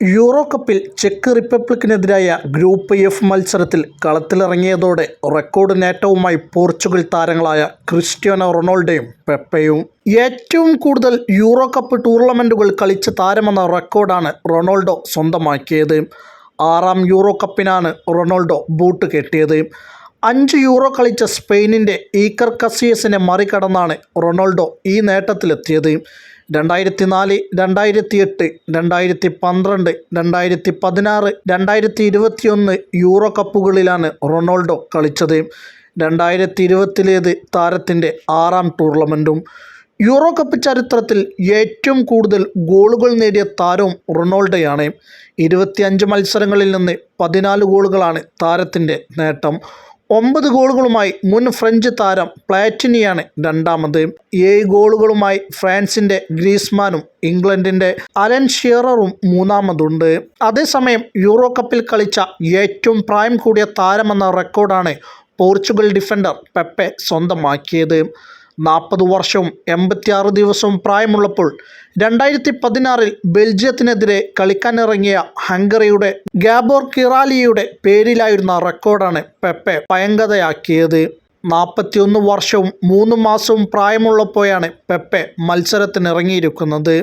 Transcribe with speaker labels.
Speaker 1: Euro കപ്പിൽ check റിപ്പബ്ലിക്കിനെതിരായ group F മത്സരത്തിൽ കളത്തിലിറങ്ങിയതോടെ റെക്കോർഡ് നേട്ടവുമായി പോർച്ചുഗൽ താരങ്ങളായ ക്രിസ്റ്റ്യാനോ റൊണാൾഡോയും പെപ്പയും. ഏറ്റവും കൂടുതൽ യൂറോ കപ്പ് ടൂർണമെന്റുകൾ കളിച്ച താരമെന്ന റെക്കോർഡാണ് റൊണാൾഡോ സ്വന്തമാക്കിയത്. ആറാം യൂറോ കപ്പിനാണ് റൊണാൾഡോ ബൂട്ട് കെട്ടിയത്. അഞ്ച് യൂറോ കളിച്ച സ്പെയിനിന്റെ ഈക്കർ കസിയസിനെ മറികടന്നാണ് റൊണാൾഡോ ഈ നേട്ടത്തിലെത്തിയത്. രണ്ടായിരത്തി നാല് രണ്ടായിരത്തി എട്ട് രണ്ടായിരത്തി പന്ത്രണ്ട് രണ്ടായിരത്തി പതിനാറ് രണ്ടായിരത്തി ഇരുപത്തിയൊന്ന് യൂറോ കപ്പുകളിലാണ് റൊണാൾഡോ കളിച്ചത്. രണ്ടായിരത്തി ഇരുപത്തിലേത് താരത്തിന്റെ ആറാം ടൂർണമെന്റും. യൂറോ കപ്പ് ചരിത്രത്തിൽ ഏറ്റവും കൂടുതൽ ഗോളുകൾ നേടിയ താരവും റൊണാൾഡോയാണ്. ഇരുപത്തിയഞ്ച് മത്സരങ്ങളിൽ നിന്ന് പതിനാല് ഗോളുകളാണ് താരത്തിന്റെ നേട്ടം. ഒമ്പത് ഗോളുകളുമായി മുൻ ഫ്രഞ്ച് താരം പ്ലാറ്റിനിയാണ് രണ്ടാമത്. ഏഴ് ഗോളുകളുമായി ഫ്രാൻസിന്റെ ഗ്രീസ്മാനും ഇംഗ്ലണ്ടിന്റെ അലൻ ഷിയററും മൂന്നാമതുണ്ട്. അതേസമയം യൂറോ കപ്പിൽ കളിച്ച ഏറ്റവും പ്രായം കൂടിയ താരമെന്ന റെക്കോർഡാണ് പോർച്ചുഗൽ ഡിഫൻഡർ പെപ്പെ സ്വന്തമാക്കിയത്. നാൽപ്പത് വർഷവും എൺപത്തിയാറ് ദിവസവും പ്രായമുള്ളപ്പോൾ രണ്ടായിരത്തി പതിനാറിൽ ബെൽജിയത്തിനെതിരെ കളിക്കാനിറങ്ങിയ ഹംഗറിയുടെ ഗാബോർ കിറാലിയുടെ പേരിലായിരുന്ന റെക്കോർഡാണ് പെപ്പെ പയങ്കതയാക്കിയത് നാൽപ്പത്തിയൊന്ന് വർഷവും മൂന്ന് മാസവും പ്രായമുള്ളപ്പോഴാണ് പെപ്പെ മത്സരത്തിനിറങ്ങിയിരിക്കുന്നത്.